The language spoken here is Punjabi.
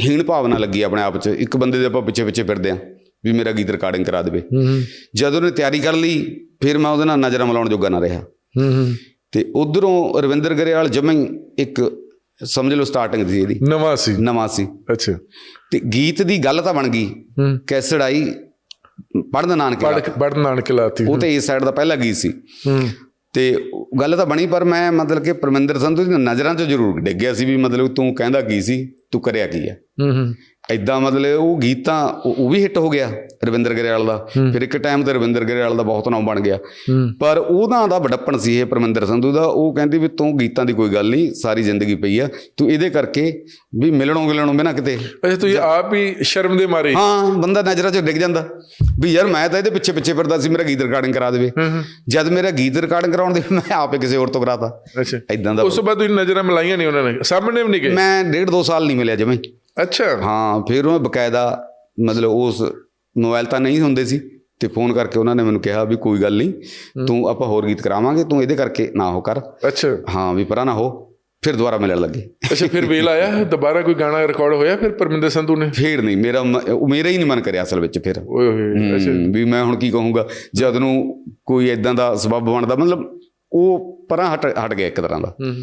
ਹੀਣ ਭਾਵਨਾ ਲੱਗੀ ਆਪਣੇ ਆਪ 'ਚ। ਇੱਕ ਬੰਦੇ ਦੇ ਆਪਾਂ ਪਿੱਛੇ ਪਿੱਛੇ ਫਿਰਦੇ ਆ ਵੀ ਮੇਰਾ ਗੀਤ ਰਿਕਾਰਡਿੰਗ ਕਰਾ ਦੇਵੇ। ਜਦੋਂ ਉਹਨੇ ਤਿਆਰੀ ਕਰ ਲਈ ਫਿਰ ਮੈਂ ਉਹਦੇ ਨਾਲ ਨਜ਼ਰਾਂ ਮਿਲਾਉਣ ਜੋਗਾ ਨਾ ਰਿਹਾ। ਤੇ ਉਧਰੋਂ ਰਵਿੰਦਰ ਗਰੇਵਾਲ ਜਮਾਂ ਇੱਕ ਸਮਝ ਲਓ ਸਟਾਰਟਿੰਗ ਸੀ ਇਹਦੀ। ਨਵਾਂ ਸੀ। ਨਵਾਂ ਸੀ। ਅੱਛਾ। ਤੇ ਗੀਤ ਦੀ ਗੱਲ ਤਾਂ ਬਣ ਗਈ। ਕੈਸੜ ਆਈ ਪੜਨ ਨਾਨਕੇ ਪੜ ਪੜ ਨਾਨਕ ਲਾਤੀ। ਉਹ ਤੇ ਇਸ ਸਾਈਡ ਦਾ ਪਹਿਲਾ ਗੀਤ ਸੀ। ਤੇ ਗੱਲ ਤਾਂ ਬਣੀ ਪਰ ਮੈਂ ਮਤਲਬ ਕਿ ਪਰਮਿੰਦਰ ਸੰਧੂ ਦੀ ਨਜ਼ਰਾਂ 'ਚ ਜ਼ਰੂਰ ਡਿੱਗਿਆ ਸੀ ਵੀ ਮਤਲਬ ਤੂੰ ਕਹਿੰਦਾ ਕੀ ਸੀ ਤੂੰ ਕਰਿਆ ਕੀ ਆ ਹੂੰ ਹੂੰ। ਐਦਾਂ ਮਤਲਬ ਉਹ ਗੀਤ ਤਾਂ ਉਹ ਵੀ ਹਿੱਟ ਹੋ ਗਿਆ ਰਵਿੰਦਰ ਗਰੇਵਾਲ ਦਾ। ਫਿਰ ਇੱਕ ਟਾਈਮ ਤੇ ਰਵਿੰਦਰ ਗਰੇਵਾਲ ਦਾ ਬਹੁਤ ਨਾਮ ਬਣ ਗਿਆ। ਪਰ ਉਹਦਾ ਦਾ ਵਡੱਪਣ ਸੀ ਇਹ ਪਰਮਿੰਦਰ ਸੰਧੂ ਦਾ। ਉਹ ਕਹਿੰਦੀ ਵੀ ਤੂੰ ਗੀਤਾਂ ਦੀ ਕੋਈ ਗੱਲ ਨਹੀਂ ਸਾਰੀ ਜ਼ਿੰਦਗੀ ਪਈ ਆ। ਤੂੰ ਇਹਦੇ ਕਰਕੇ ਵੀ ਮਿਲਣੋਂ ਗਿਲਣੋਂ ਬਿਨਾ ਕਿਤੇ। ਅੱਛਾ ਤੁਸੀਂ ਆਪ ਹੀ ਸ਼ਰਮ ਦੇ ਮਾਰੇ। ਹਾਂ ਬੰਦਾ ਨਜ਼ਰਾਂ 'ਚ ਡਿੱਗ ਜਾਂਦਾ। ਵੀ ਯਾਰ ਮੈਂ ਤਾਂ ਇਹਦੇ ਪਿੱਛੇ ਪਿੱਛੇ ਫਿਰਦਾ ਸੀ ਮੇਰਾ ਗੀਤ ਰਿਕਾਰਡਿੰਗ ਕਰਾ ਦੇਵੇ। ਜਦ ਮੇਰਾ ਗੀਤ ਰਿਕਾਰਡਿੰਗ ਕਰਾਉਣ ਦੇ ਮੈਂ ਆਪੇ ਕਿਸੇ ਹੋਰ ਤੋਂ ਕਰਾਤਾ। ਅੱਛਾ। ਐਦਾਂ ਦਾ ਉਸ ਤੋਂ ਬਾਅਦ ਤੁਸੀਂ ਨਜ਼ਰਾਂ ਮਿਲਾਈਆਂ ਨਹੀਂ ਉਹਨਾਂ ਨੇ? ਸਾਹਮਣੇ ਵੀ ਨਹੀਂ ਗਏ? ਮੈਂ ਡੇਢ ਦੋ ਸਾਲ ਨਹੀਂ ਮਿਲਿਆ ਜਮੇ ਅੱਛਾ। ਹਾਂ ਫਿਰ ਉਹ ਬਕਾਇਦਾ ਮਤਲਬ ਉਸ ਮੋਬਾਈਲ ਤਾਂ ਨਹੀਂ ਹੁੰਦੇ ਸੀ ਤੇ ਫੋਨ ਕਰਕੇ ਉਹਨਾਂ ਨੇ ਮੈਨੂੰ ਕਿਹਾ ਵੀ ਕੋਈ ਗੱਲ ਨਹੀਂ ਤੂੰ ਆਪਾਂ ਹੋਰ ਗੀਤ ਕਰਾਵਾਂਗੇ ਤੂੰ ਇਹਦੇ ਕਰਕੇ ਨਾ ਹੋ ਕਰ। ਅੱਛਾ। ਹਾਂ ਵੀ ਪਰਾਂ ਨਾ ਹੋ ਫਿਰ ਦੁਬਾਰਾ ਮਿਲਣ ਲੱਗੇ। ਅੱਛਾ ਫਿਰ ਵੇਲ ਆਇਆ ਦੁਬਾਰਾ ਕੋਈ ਗਾਣਾ ਰਿਕਾਰਡ ਹੋਇਆ ਫਿਰ ਪਰਮਿੰਦਰ ਸੰਧੂ ਨੇ? ਫੇਰ ਨਹੀਂ ਮੇਰਾ ਮੇਰਾ ਹੀ ਨਹੀਂ ਮਨ ਕਰਿਆ ਅਸਲ ਵਿੱਚ ਫਿਰ। ਓਏ ਹੋਏ ਅੱਛਾ। ਵੀ ਮੈਂ ਹੁਣ ਕੀ ਕਹੂੰਗਾ ਜਦ ਨੂੰ ਕੋਈ ਇਦਾਂ ਦਾ ਸਬਬ ਬਣਦਾ ਮਤਲਬ ਉਹ ਪਰਾਂ ਹਟ ਹਟ ਗਿਆ ਇੱਕ ਤਰ੍ਹਾਂ ਦਾ। ਹੂੰ।